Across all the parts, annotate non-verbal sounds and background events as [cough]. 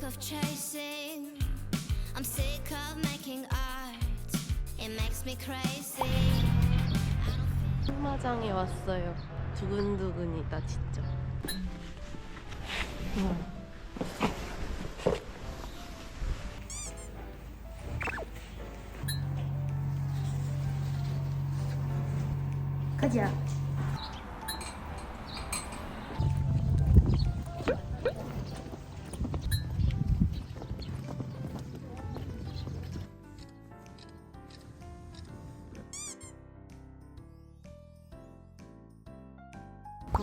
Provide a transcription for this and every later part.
sick of chasing. I'm sick of making art. It makes me crazy. 승마장에 왔어요. 두근두근이다 진짜. 가자.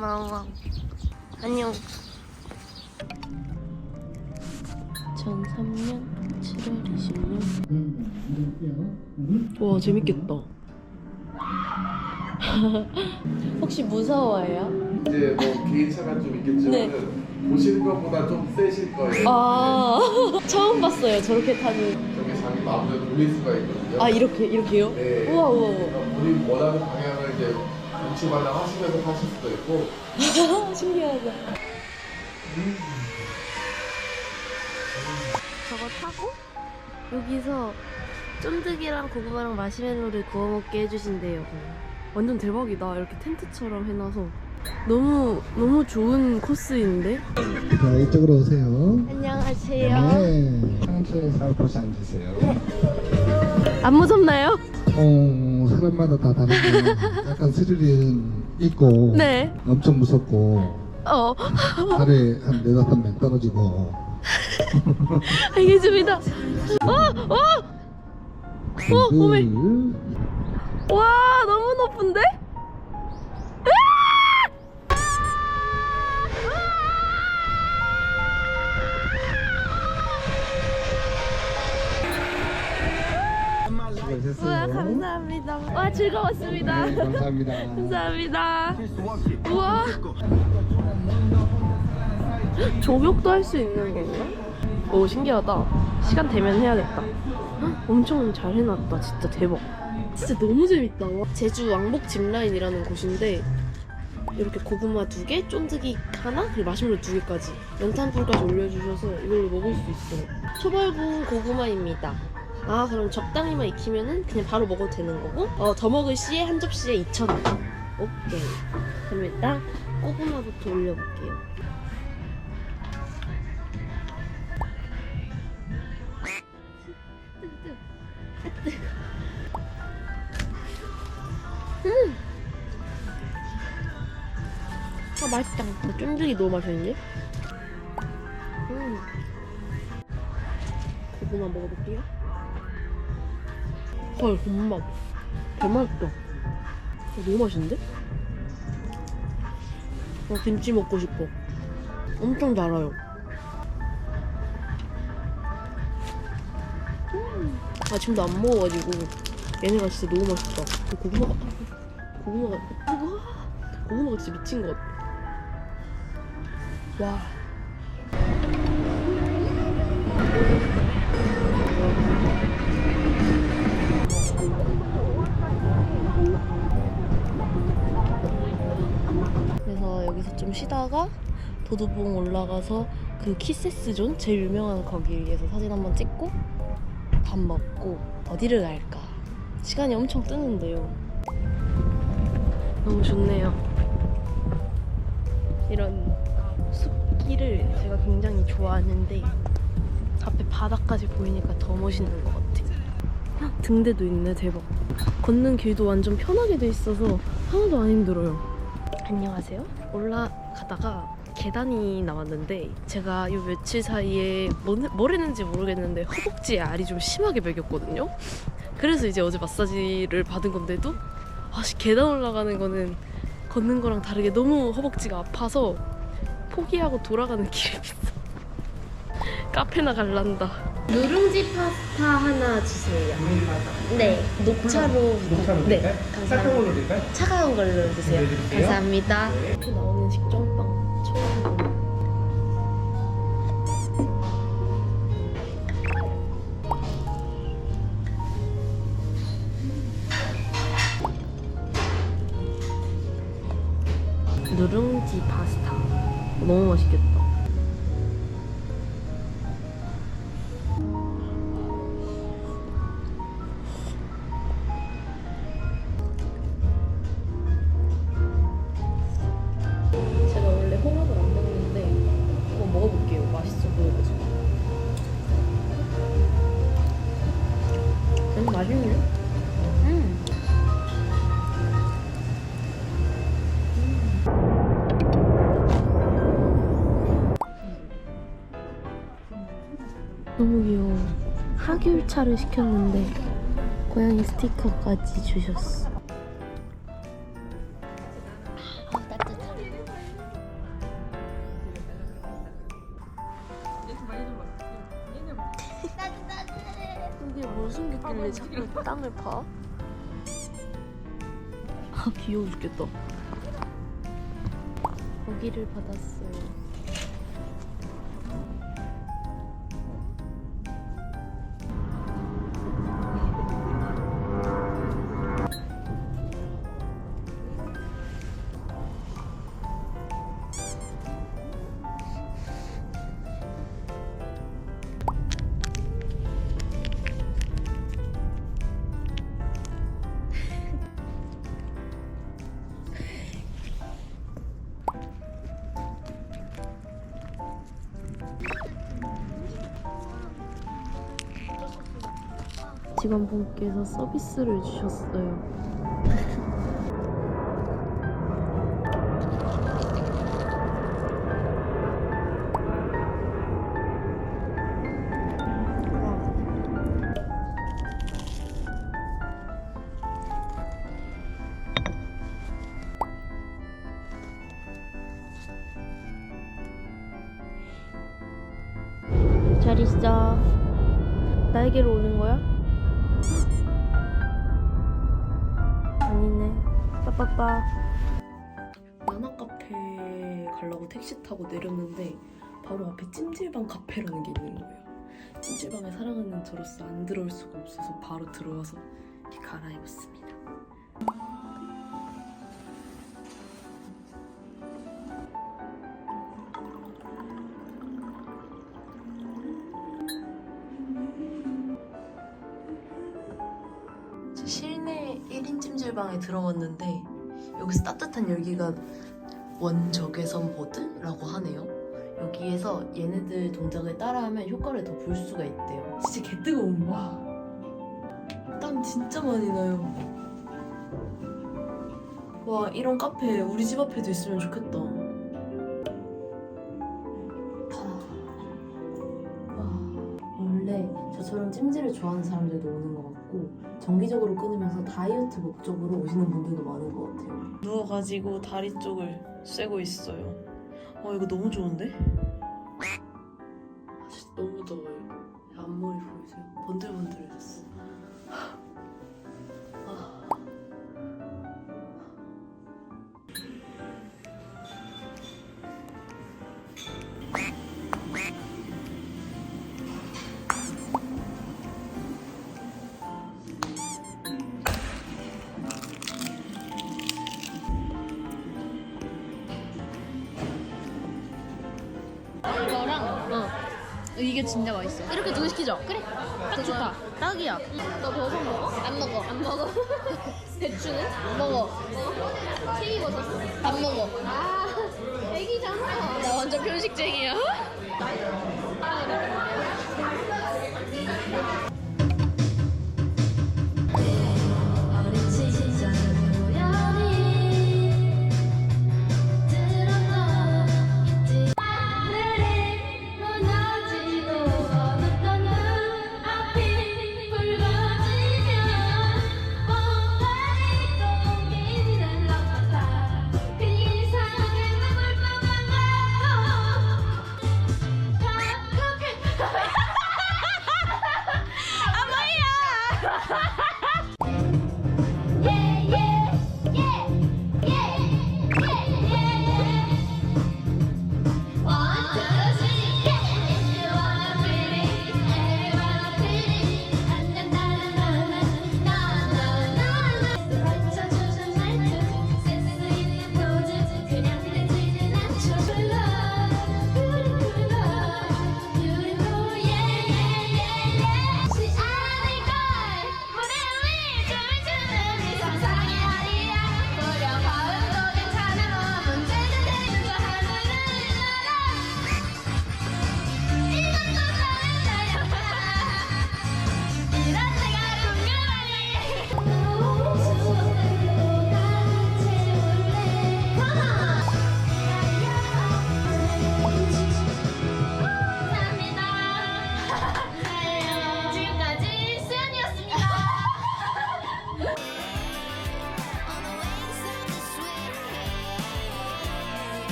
고마워. 안녕. 2003년 7월 20년. 와 재밌겠다. [laughs] 혹시 무서워요? 이제 뭐 개인차가 좀 있겠지만 네. 보시는 것보다 좀 세실 거예요. 아 [laughs] 처음 봤어요 저렇게 타는. 저기 자기 마음대로 돌릴 수가 있거든요. 아 이렇게 이렇게요? 네. 우와 우와 우와. 그러니까 원하는 방향을 이제 눈치 반응 하시면서 타실 수도 있고 [laughs] 신기하다. 저거 타고 여기서 쫀득이랑 고구마랑 마시멜로를 구워 먹게 해주신대요. 완전 대박이다. 이렇게 텐트처럼 해놔서 너무 너무 좋은 코스인데. 자, 이쪽으로 오세요. 안녕하세요. 네. 상체에 살포시 앉으세요. 안 무섭나요? 어, 사람마다 다 다른데 약간 스릴은 있고 네. 엄청 무섭고 어 발에 한 네다섯 명 떨어지고 [laughs] 알겠습니다. 어 어. 어, 어메. 둘, 와 너무 즐거웠습니다. 네, 감사합니다. [laughs] 감사합니다. 우와. 조격도 할 수 있는 건가? 오 신기하다. 시간 되면 해야겠다. 헉, 엄청 잘 해놨다. 진짜 대박. 진짜 너무 재밌다. 와. 제주 왕복 짚라인이라는 곳인데 이렇게 고구마 두 개, 쫀득이 하나, 그리고 마시멜로 두 개까지 연탄불까지 올려주셔서 이걸로 먹을 수 있어요. 초벌구 고구마입니다. 아 그럼 적당히만 익히면은 그냥 바로 먹어도 되는 거고 어, 더 먹을 시에 한 접시에 2,000원 오케이 그럼 일단 고구마부터 올려볼게요 음! 아 맛있다 쫀득이 너무 맛있는데? 음. 고구마 먹어볼게요 헐 대맛있다. 어, 너무 맛있는데? 어, 김치 먹고 싶어. 엄청 달아요. 음. 아침도 안 먹어가지고 얘네가 진짜 너무 맛있다. 그 고구마가 고구마가 고구마가 진짜 미친 것 같아. 와 쉬다가 도도봉 올라가서 그 키세스존 제일 유명한 거기에서 사진 한번 찍고 밥 먹고 어디를 갈까? 시간이 엄청 뜨는데요. 너무 좋네요. 이런 숲길을 제가 굉장히 좋아하는데 앞에 바다까지 보이니까 더 멋있는 것 같아요. 헉, 등대도 있네 대박. 걷는 길도 완전 편하게 돼 있어서 하나도 안 힘들어요. 안녕하세요. 올라 가다가 계단이 나왔는데 제가 요 며칠 사이에 뭐, 뭘 했는지 모르겠는데 허벅지에 알이 좀 심하게 배겼거든요. 그래서 이제 어제 마사지를 받은 건데도 아씨 계단 올라가는 거는 걷는 거랑 다르게 너무 허벅지가 아파서 포기하고 돌아가는 있어. [laughs] 카페나 갈란다. 누룽지 파스타 하나 주세요. 네, 녹차로. 녹차로 네, 감사합니다. 차가운 걸로 주세요. 감사합니다. 이렇게 나오는 식전빵 처음 누룽지 파스타 너무 맛있겠다. 맛있네. 음. 너무 귀여워. 하귤차를 시켰는데 고양이 스티커까지 주셨어. 무슨 느낌인데 자꾸 땅을 파? 아 귀여워 죽겠다. 거기를 받았어 직원분께서 서비스를 주셨어요. 잘 있어. 나에게로 오는 거야? 빠빠빠. 만화 카페 가려고 택시 타고 내렸는데 바로 앞에 찜질방 카페라는 게 있는 거예요. 찜질방에 사랑하는 저로서 안 들어올 수가 없어서 바로 들어와서 이렇게 갈아입었습니다. 방에 들어왔는데 여기서 따뜻한 열기가 원적외선 보드라고 하네요. 여기에서 얘네들 동작을 따라하면 효과를 더 볼 수가 있대요. 진짜 개 뜨거운 와. 땀 진짜 많이 나요. 와 이런 카페 우리 집 앞에도 있으면 좋겠다. 저처럼 찜질을 좋아하는 사람들도 오는 것 같고 정기적으로 끊으면서 다이어트 목적으로 오시는 분들도 많은 것 같아요. 누워가지고 다리 쪽을 쐬고 있어요. 어 이거 너무 좋은데? 아, 진짜 너무 더워요. 앞머리 보이세요? 번들번들해졌어. 어. 이게 진짜 맛있어. 이렇게 두개 시키자. 그래. 딱 좋다. 딱이야. 너 버섯 먹어? 안 먹어. 안 먹어. [laughs] 대추는? 먹어. 튀기버섯? 안 먹어. 아, 애기잖아. 나 완전 편식쟁이야. [laughs]